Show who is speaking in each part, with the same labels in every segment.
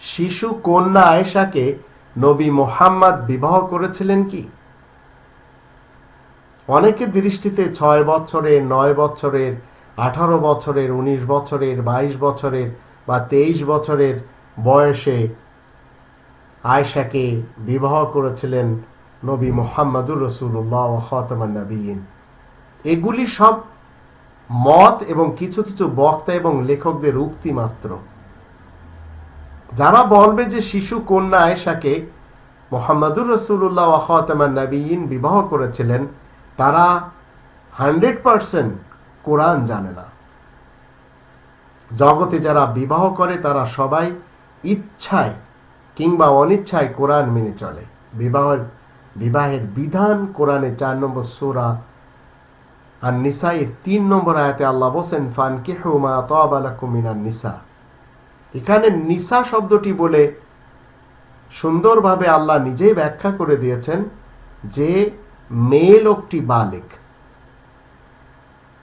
Speaker 1: শিশু কন্যা আয়সাকে নবী মোহাম্মদ বিবাহ করেছিলেন কি? অনেকে দৃষ্টিতে ছয় বছরের, নয় বছরের, আঠারো বছরের ১৯ বছরের ২২ বছরের বা তেইশ বছরের বয়সে আয়সাকে বিবাহ করেছিলেন নবী মোহাম্মদুর রসুল্লাহ খতমান নবীন এগুলি সব মত এবং কিছু কিছু বক্তা এবং লেখকদের উক্তি মাত্র। যারা বলবে যে শিশু কন্যা আয়েশাকে মোহাম্মদুর রসুল্লাহ খতমান নবীন বিবাহ করেছিলেন, তারা হান্ড্রেড পারসেন্ট কোরআন জানে না। জগতে যারা বিবাহ করে, তারা সবাই ইচ্ছায় কিংবা অনিচ্ছায় কোরআন মেনে চলে। বিবাহের বিবাহের বিধান কোরআনে চার নম্বর সোরা আর নিসাইয়ের তিন নম্বর আয়াতে আল্লাহ বসেন ফান কেহুমা তবালাকুমিনার নিসা। এখানে নিসা শব্দটি বলে সুন্দরভাবে আল্লাহ নিজেই ব্যাখ্যা করে দিয়েছেন যে মেয়ে লোকটি বালেক।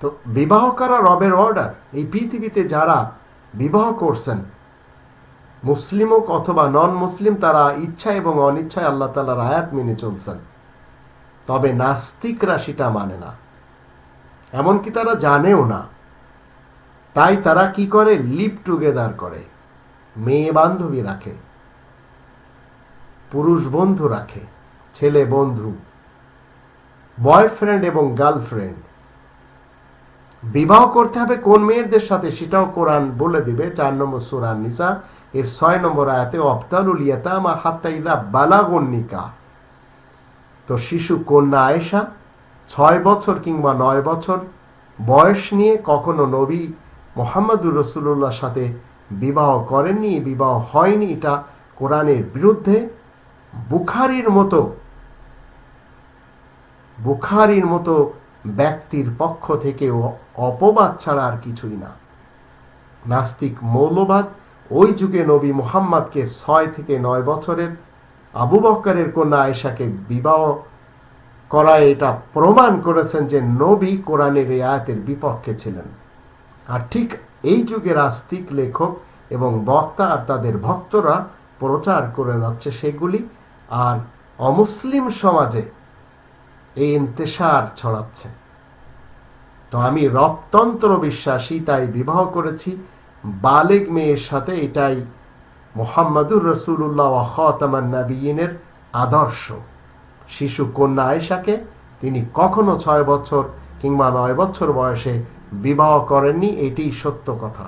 Speaker 1: তো বিবাহ করা রবের অর্ডার এই পৃথিবীতে যারা বিবাহ করছেন মুসলিম হোক অথবা নন মুসলিম তারা ইচ্ছা এবং অনিচ্ছায় আল্লাহ তালার আয়াত মেনে চলছেন। তবে নাস্তিকরা সেটা মানে না। এমনকি তারা জানেও না। তাই তারা কি করে? লিভ টুগেদার করে। মেয়ে বান্ধবী রাখে। পুরুষ বন্ধু রাখে। ছেলে বন্ধু। বয়ফ্রেন্ড এবং গার্লফ্রেন্ড। বিবাহ করতে হবে কোন মেয়েদের সাথে? সেটাও কোরআন বলে দিবে। চার নম্বর সুরান নিসা এর ছয় নম্বর আয়াতে অফতালুল ইয়াতামা হাত্তা ইদা বালাগন্নিকা তো শিশু কন্যা আয়েশা, ছয় বছর কিংবা নয় বছর বয়স নিয়ে কখনো নবী মোহাম্মদুর রসুল্লাহর সাথে বিবাহ করেননি, বিবাহ হয়নি। এটা কোরআনের বিরুদ্ধে বুখারির মতো বুখারির মতো ব্যক্তির পক্ষ থেকে অপবাদ ছাড়া আর কিছুই না। নাস্তিক মৌলবাদ ওই যুগে নবী মুহাম্মদকে ছয় থেকে নয় বছরের আবু বক্করের কন্যা আয়েশাকে বিবাহ করায় এটা প্রমাণ করেছেন যে নবী কোরআনের আয়াতের বিপক্ষে ছিলেন। আর ঠিক এই যুগের আস্তিক লেখক এবং বক্তা আর তাদের ভক্তরা প্রচার করে যাচ্ছে সেগুলি, আর অমুসলিম সমাজে এই ইন্তেসার ছড়াচ্ছে। তো আমি রপ্তন্ত্র বিশ্বাসী, তাই বিবাহ করেছি। বালেগ মেয়ের সাথে এটাই মোহাম্মদুর রসুল্লাহ খতামান নবীনের আদর্শ। শিশু কন্যা আয়েশাকে তিনি কখনো ছয় বছর কিংবা নয় বছর বয়সে বিবাহ করেননি এটি সত্য কথা।